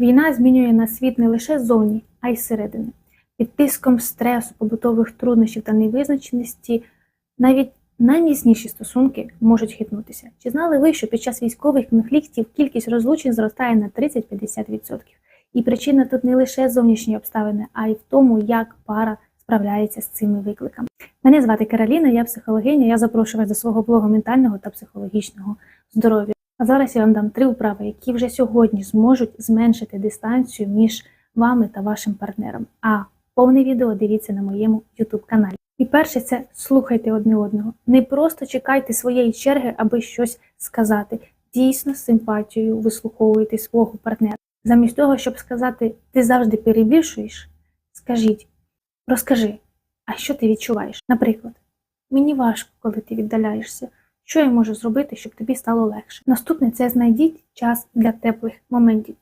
Війна змінює на світ не лише ззовні, а й зсередини. Під тиском стресу, побутових труднощів та невизначеності навіть найміцніші стосунки можуть хитнутися. Чи знали ви, що під час військових конфліктів кількість розлучень зростає на 30-50%? І причина тут не лише зовнішні обставини, а й в тому, як пара справляється з цими викликами. Мене звати Кароліна, я психологиня. Я запрошую вас до свого блогу ментального та психологічного здоров'я. А зараз я вам дам три вправи, які вже сьогодні зможуть зменшити дистанцію між вами та вашим партнером. А повне відео дивіться на моєму YouTube каналі. І перше це слухайте одне одного. Не просто чекайте своєї черги, аби щось сказати. Дійсно з симпатією вислуховуйте свого партнера. Замість того, щоб сказати ти завжди перебільшуєш, скажіть, розкажи, а що ти відчуваєш? Наприклад, мені важко, коли ти віддаляєшся. Що я можу зробити, щоб тобі стало легше? Наступне це знайдіть час для теплих моментів.